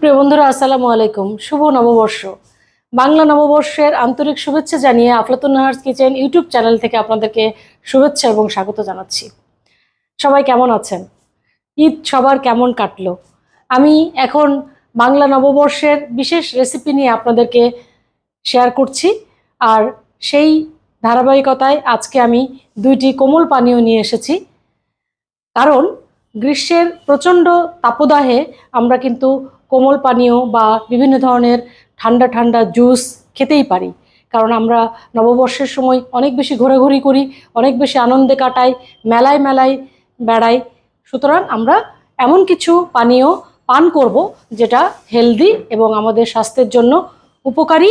সুপ্রিয় বন্ধুরা, আসসালামু আলাইকুম। শুভ নববর্ষ। বাংলা নববর্ষের আন্তরিক শুভেচ্ছা জানিয়ে Aflatun Nahar's kitchen YouTube channel থেকে আপনাদেরকে শুভেচ্ছা এবং স্বাগত জানাচ্ছি। সবাই কেমন আছেন? ঈদ সবার কেমন কাটলো? আমি এখন বাংলা নববর্ষের বিশেষ রেসিপি নিয়ে আপনাদেরকে শেয়ার করছি। আর সেই ধারাবাহিকতায় আজকে আমি দুইটি কোমল পানীয় নিয়ে এসেছি। কারণ গ্রীষ্মের প্রচণ্ড তাপদাহে আমরা কিন্তু কোমল পানীয় বা বিভিন্ন ধরনের ঠান্ডা ঠান্ডা জুস খেতেই পারি। কারণ আমরা নববর্ষের সময় অনেক বেশি ঘোরাঘুরি করি, অনেক বেশি আনন্দে কাটাই, মেলায় মেলায় বেড়াই। সুতরাং আমরা এমন কিছু পানীয় পান করব যেটা হেলদি এবং আমাদের স্বাস্থ্যের জন্য উপকারী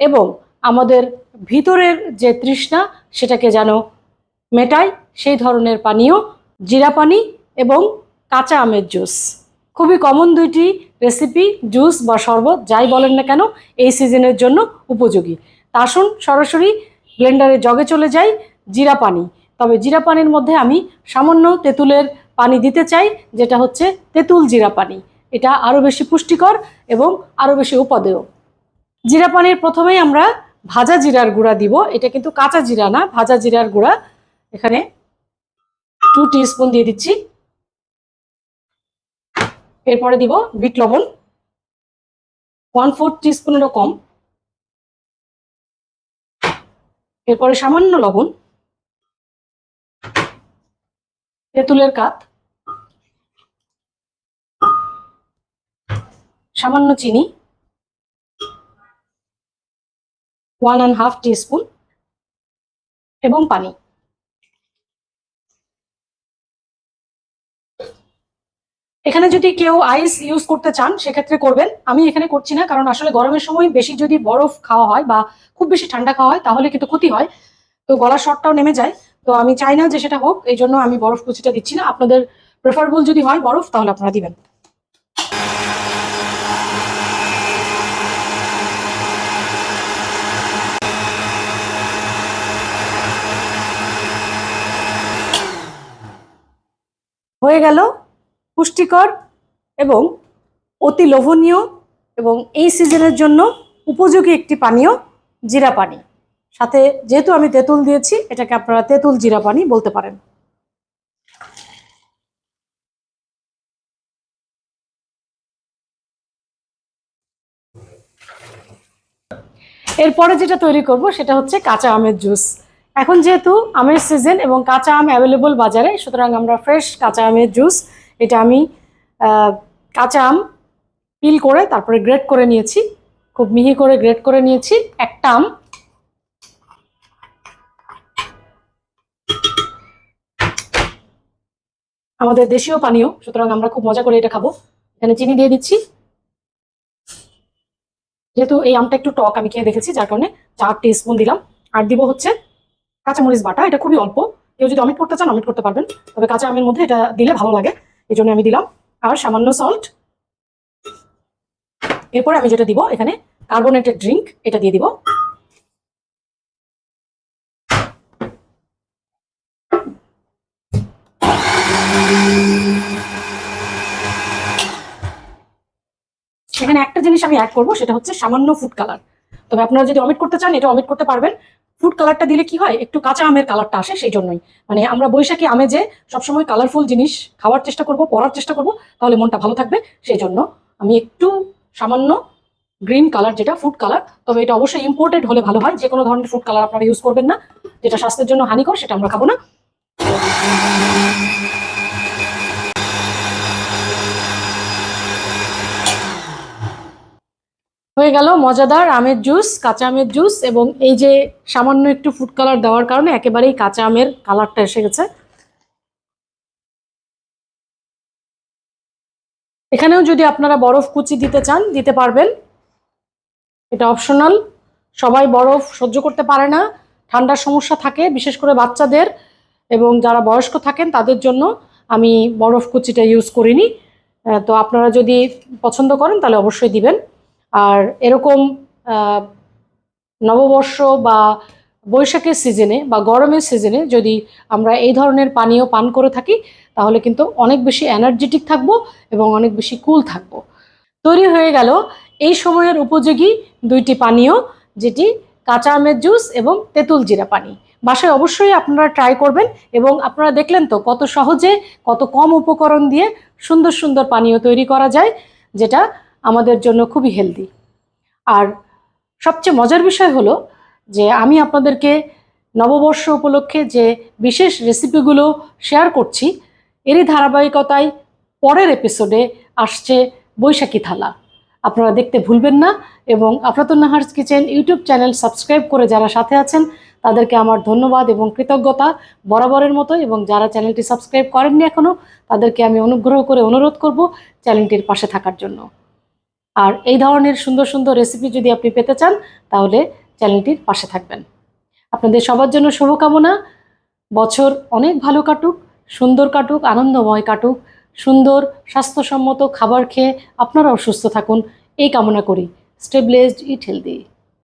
এবং আমাদের ভিতরের যে তৃষ্ণা সেটাকে যেন মেটায় সেই ধরনের পানীয়, জিরা পানি এবং কাঁচা আমের জুস। খুবই কমন দুইটি রেসিপি জুস বা শরবত যাই বলেন না কেন, এই সিজনের জন্য উপযোগী। তা আসুন সরাসরি ব্লেন্ডারে জগে চলে যাই, জিরা পানি। তবে জিরা পানির মধ্যে আমি সামান্য তেঁতুলের পানি দিতে চাই, যেটা হচ্ছে তেঁতুল জিরা পানি। এটা আরও বেশি পুষ্টিকর এবং আরও বেশি উপাদেয়। জিরা পানির প্রথমেই আমরা ভাজা জিরার গুঁড়া দিব। এটা কিন্তু কাঁচা জিরা না, ভাজা জিরার গুঁড়া। এখানে টু স্পুন দিয়ে দিচ্ছি। এরপরে দিব বিট লবণ। ওয়ান ফোর টি টিস্পুনেরও কম। এরপরে সামান্য লবণ। তেঁতুলের কাত। সামান্য চিনি। ওয়ান অ্যান্ড হাফ টিস্পুন এবং পানি। এখানে যদি কেউ আইস ইউজ করতে চান, সেক্ষেত্রে করবেন। আমি এখানে করছি না, কারণ আসলে গরমের সময় বেশি যদি বরফ খাওয়া হয় বা খুব বেশি ঠান্ডা খাওয়া হয়, তাহলে কিন্তু ক্ষতি হয়। তো গলার শটটাও নেমে যায়। তো আমি চাই না যে সেটা হোক, এই জন্য আমি বরফ কুচিটা দিচ্ছি না। আপনাদের প্রেফারেবল যদি হয় বরফ, তাহলে আপনারা দিবেন। হয়ে গেল। পুষ্টিকর এবং অতি লোভনীয় এবং এই সিজনের জন্য উপযোগী একটি পানীয় জিরা পানি। সাথে যেহেতু আমি তেঁতুল দিয়েছি, এটাকে আপনারা তেঁতুল জিরা পানি বলতে পারেন। এরপরে যেটা তৈরি করব, সেটা হচ্ছে কাঁচা আমের জুস। এখন যেহেতু আমের সিজন এবং কাঁচা আম অ্যাভেলেবল বাজারে, সুতরাং আমরা ফ্রেশ কাঁচা আমের জুস এটা আমি কাঁচা আম পিল করে তারপরে গ্রেট করে নিয়েছি। খুব মিহি করে গ্রেট করে নিয়েছি। একটা আম। আমাদের দেশীয় পানীয়, সুতরাং আমরা খুব মজা করে এটা খাব। এখানে চিনি দিয়ে দিচ্ছি। যেহেতু এই আমটা একটু টক, আমি খেয়ে দেখেছি, যার কারণে চার স্পুন দিলাম। আর দিব হচ্ছে কাঁচামরিচ বাটা, এটা খুবই অল্প। কেউ যদি অমিট করতে চান অমিট করতে পারবেন। তবে কাঁচা আমের মধ্যে এটা দিলে ভালো লাগে। এই জন্য আমি দিলাম আর সামান্য সল্ট এরপর আমি যেটা দিব, এখানে কার্বোনেটেড ড্রিঙ্ক এটা দিয়ে দিব। এখানে একটা জিনিস আমি অ্যাড করব, সেটা হচ্ছে সামান্য ফুড কালার তবে আপনারা যদি অমিট করতে চান, এটা অমিট করতে পারবেন। ফুড কালারটা দিলে কি হয়? একটু কাঁচা আমের কালারটা আসে সেই জন্যই মানে আমরা বৈশাখী আমে যে সবসময় কালারফুল জিনিস খাওয়ার চেষ্টা করব, পরার চেষ্টা করব, তাহলে মনটা ভালো থাকবে। সেই জন্য আমি একটু সামান্য গ্রিন কালার যেটা ফুড কালার তবে এটা অবশ্যই ইম্পোর্টেড হলে ভালো হয়। যে কোনো ধরনের ফুড কালার আপনারা ইউজ করবেন না। যেটা স্বাস্থ্যের জন্য হানিকর, সেটা আমরা খাব না। হয়ে গেল মজাদার আমের জুস, কাঁচা আমের জুস এবং এই যে সামান্য একটু ফুড কালার দেওয়ার কারণে একেবারেই কাঁচা আমের কালারটা এসে গেছে। এখানেও যদি আপনারা বরফ কুচি দিতে চান, দিতে পারবেন। এটা অপশনাল সবাই বরফ সহ্য করতে পারে না, ঠান্ডার সমস্যা থাকে, বিশেষ করে বাচ্চাদের এবং যারা বয়স্ক থাকেন তাদের জন্য আমি বরফ কুচিটা ইউজ করিনি। তো আপনারা যদি পছন্দ করেন তাহলে অবশ্যই দিবেন। আর এরকম নববর্ষ বা বৈশাখের সিজনে বা গরমের সিজনে যদি আমরা এই ধরনের পানীয় পান করে থাকি, তাহলে কিন্তু অনেক বেশি এনার্জেটিক থাকব এবং অনেক বেশি কুল থাকব। তৈরি হয়ে গেল এই সময়ের উপযোগী দুইটি পানীয়, যেটি কাঁচা আমের জুস এবং তেঁতুল জিরা পানি। বাসায় অবশ্যই আপনারা ট্রাই করবেন এবং আপনারা দেখলেন তো কত সহজে, কত কম উপকরণ দিয়ে সুন্দর সুন্দর পানীয় তৈরি করা যায়, যেটা আমাদের জন্য খুবই হেলদি আর সবচেয়ে মজার বিষয় হলো যে আমি আপনাদেরকে নববর্ষ উপলক্ষে যে বিশেষ রেসিপিগুলো শেয়ার করছি, এরই ধারাবাহিকতায় পরের এপিসোডে আসছে বৈশাখী থালা। আপনারা দেখতে ভুলবেন না এবং Aflatun Nahar's kitchen YouTube channel subscribe করে যারা সাথে আছেন, তাদেরকে আমার ধন্যবাদ এবং কৃতজ্ঞতা বরাবরের মতো এবং যারা চ্যানেলটি সাবস্ক্রাইব করেননি এখনও তাদেরকে আমি অনুগ্রহ করে অনুরোধ করব চ্যানেলটির পাশে থাকার জন্য। আর এই ধরনের সুন্দর সুন্দর রেসিপি যদি আপনি পেতে চান, তাহলে চ্যানেলটির পাশে থাকবেন। আপনাদের সবার জন্য শুভকামনা। বছর অনেক ভালো কাটুক, সুন্দর কাটুক, আনন্দময় কাটুক, সুন্দর, স্বাস্থ্যসম্মত খাবার খেয়ে আপনারাও সুস্থ থাকুন। এই কামনা করি। স্টেবলেজড ইট হেলদি